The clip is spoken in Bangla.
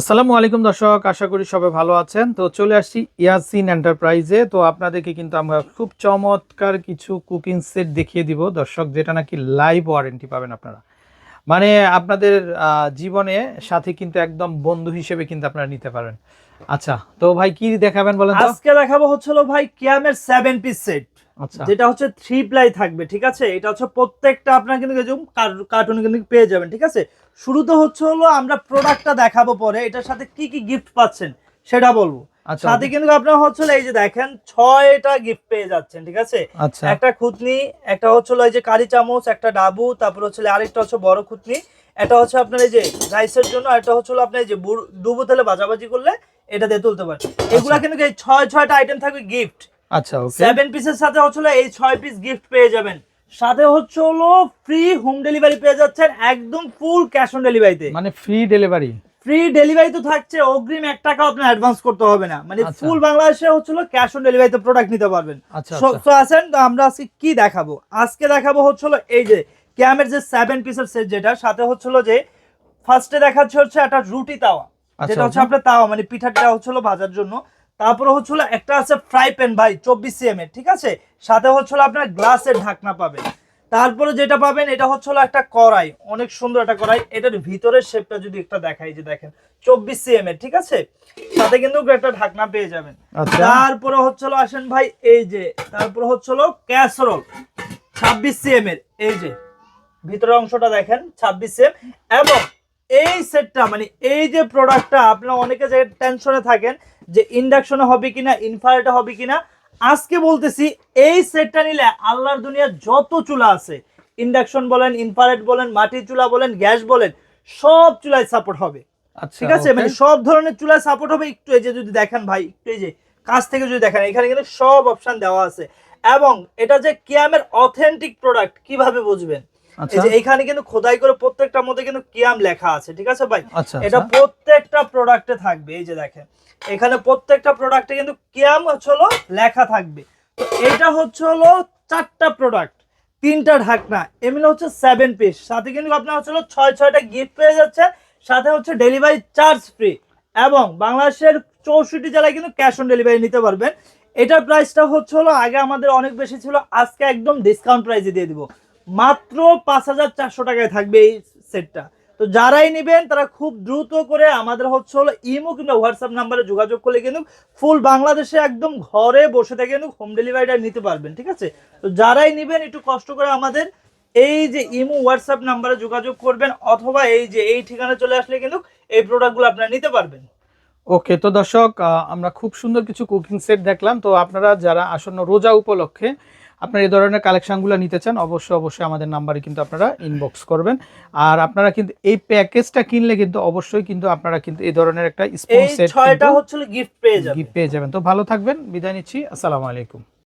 আসসালামু আলাইকুম দর্শক, আশা করি সবাই ভালো আছেন। তো চলে আসছি ইয়াসিন এন্টারপ্রাইজে। তো আপনাদেরকে কিন্তু আমরা খুব চমৎকার কিছু কুকিং সেট দেখিয়ে দিব। দর্শক, যেটা নাকি লাইভ ওয়ারেন্টি পাবেন আপনারা। মানে আপনাদের জীবনে সাথে কিন্তু একদম বন্ধু হিসেবে কিন্তু আপনারা নিতে পারেন। আচ্ছা তো ভাই কি দেখাবেন বলেন আজকে দেখাবো হচ্ছিল ভাই কিয়ামের সেভেন পিস সেট যেটা হচ্ছে থ্রি প্লাই থাকবে ঠিক আছে? এটা হচ্ছে প্রত্যেকটা আপনার কিন্তু কার্টুন কিন্তু পেয়ে যাবেন ঠিক আছে? শুরুতে হচ্ছে হলো আমরা প্রোডাক্টটা দেখাবো পরে এটার সাথে কি কি গিফট পাচ্ছেন সেটা বলব। আচ্ছা। সাথে কিন্তু আপনার হচ্ছে হলো এই যে দেখেন ছয়টা গিফট পেয়ে যাচ্ছেন ঠিক আছে? আচ্ছা। একটা খুতনি একটা হচ্ছে এই যে কারি চামচ একটা ডাবু তারপর হচ্ছে আরেকটা হচ্ছে বড় খুতনি এটা হচ্ছে আপনার এই যে রাইসের জন্য এটা হচ্ছে হলো আপনার এই যে ডুবো তেলে ভাজাভাজি করলে এটা দিয়ে তুলতে পারেন। এগুলা কিন্তু এই ছয় ছয়টা আইটেম থাকবে গিফট আচ্ছা সেভেন পিসের সাথে হচ্ছে এই ছয় পিস গিফট পেয়ে যাবেন। সাথে হচ্ছে হলো ফ্রি হোম ডেলিভারি পেয়ে যাচ্ছেন একদম ফুল ক্যাশ অন ডেলিভারিতে মানে ফ্রি ডেলিভারি ফ্রি ডেলিভারি তো থাকছে অগ্রিম এক টাকা আপনার অ্যাডভান্স করতে হবে না। মানে আচ্ছা। ফুল বাংলাদেশে ক্যাশ অন ডেলিভারিতে প্রোডাক্ট নিতে পারবেন। আচ্ছা আচ্ছা। তো আমরা আজকে কি দেখাবো? আজকে দেখাবো এই যে ক্যামের যে সেভেন পিসের সেট যেটা সাথে যে ফার্স্টে দেখাচ্ছে হচ্ছে একটা রুটি তাওয়া। আচ্ছা, যেটা হচ্ছে আচ্ছা। আপনার তাওয়া মানে পিঠাটা হচ্ছে হলো ভাজার জন্য। তারপরে হচ্ছে হলো একটা আছে ফ্রাই প্যান ভাই চব্বিশ সিএম এর ঠিক আছে? সাথে হচ্ছে হলো আপনার গ্লাসের ঢাকনা পাবেন। তারপরে যেটা পাবেন এটা হচ্ছে হলো একটা কড়াই অনেক সুন্দর একটা কড়াই। এটার ভিতরের শেপটা যদি একটা দেখাই যে দেখেন চব্বিশ সিএম এর ঠিক আছে? সাথে কিন্তু একটা ঢাকনা পেয়ে যাবেন। আচ্ছা। তারপরে হচ্ছিল আসেন ভাই এই যে তারপরে হচ্ছিল ক্যাসরোল ছাব্বিশ সিএম এর এই যে ভিতরের অংশটা দেখেন ছাব্বিশ সিএম এবং এই সেটটা মানে এই যে প্রোডাক্টটা আপনারা অনেকে যে টেনশনে থাকেন যে ইন্ডাকশনে হবে কিনা ইনফ্রারেটে হবে কিনা আজকে বলতেছি এই সেটটা নিলে আল্লাহর দুনিয়ার যত চুলা আছে ইন্ডাকশন বলেন ইনফ্রারেট বলেন মাটির চুলা বলেন গ্যাস বলেন সব চুলায় সাপোর্ট হবে। আচ্ছা ঠিক আছে? মানে সব ধরনের চুলায় সাপোর্ট হবে একটু এই যে যদি দেখেন ভাই একটু এই যে কাছ থেকে যদি দেখেন এখানে কিন্তু সব অপশন দেওয়া আছে। এবং এটা যে কিয়ামের অথেন্টিক প্রোডাক্ট কীভাবে বুঝবেন? এই আচ্ছা যে এখানে কিন্তু খোদাই করে প্রত্যেকটার মধ্যে কিন্তু কিয়াম লেখা আছে ঠিক আছে ভাই? আচ্ছা এটা আচ্ছা। প্রত্যেকটা প্রোডাক্টে থাকবে এই যে দেখেন। এখানে প্রত্যেকটা প্রোডাক্টে কিন্তু কিয়াম হচ্ছে হলো লেখা থাকবে। তো এটা হচ্ছে হলো চারটা প্রোডাক্ট তিনটা ঢাকনা এমনি হচ্ছে সেভেন পিস সাথে কিন্তু আপনার হচ্ছে হলো ছয় ছয়টা গিফট পেয়ে যাচ্ছে সাথে হচ্ছে ডেলিভারি চার্জ ফ্রি এবং বাংলাদেশের চৌষট্টি জেলায় কিন্তু ক্যাশ অন ডেলিভারি নিতে পারবেন। এটার প্রাইসটা হচ্ছে হলো আগে আমাদের অনেক বেশি ছিল আজকে একদম ডিসকাউন্ট প্রাইসে দিয়ে দিব। মাত্র পাঁচ হাজার চারশো টাকায় থাকবে এই সেটটা। তো যারাই নেবেন, তারা খুব দ্রুত করে আমাদের হচ্ছে হলো ইমো কিংবা হোয়াটসঅ্যাপ নাম্বারে যোগাযোগ করলে কিন্তু ফুল বাংলাদেশে একদম ঘরে বসে থেকে কিন্তু হোম ডেলিভারিটা নিতে পারবেন, ঠিক আছে? তো যারাই নেবেন, একটু কষ্ট করে আমাদের এই যে ইমো, হোয়াটসঅ্যাপ নাম্বারে যোগাযোগ করবেন, অথবা এই যে এই ঠিকানা চলে আসলে কিন্তু এই প্রোডাক্টগুলো আপনারা নিতে পারবেন। ওকে, তো দর্শক আমরা খুব সুন্দর কিছু কুকিং সেট দেখলাম। তো আপনারা যারা আসন্ন রোজা উপলক্ষে আপনারা এই ধরনের কালেকশনগুলো নিতে চান অবশ্যই অবশ্যই আমাদের নাম্বারে কিন্তু আপনারা ইনবক্স করবেন। আর আপনারা কিন্তু এই প্যাকেজটা কিনলে কিন্তু অবশ্যই কিন্তু আপনারা কিন্তু এই ধরনের একটা স্পোর্টস এই সেট ছয়টা হচ্ছে গিফট পেয়ে যাবেন। গিফট পেয়ে যাবেন। তো ভালো থাকবেন বিদায় নিচ্ছি আসসালামু আলাইকুম।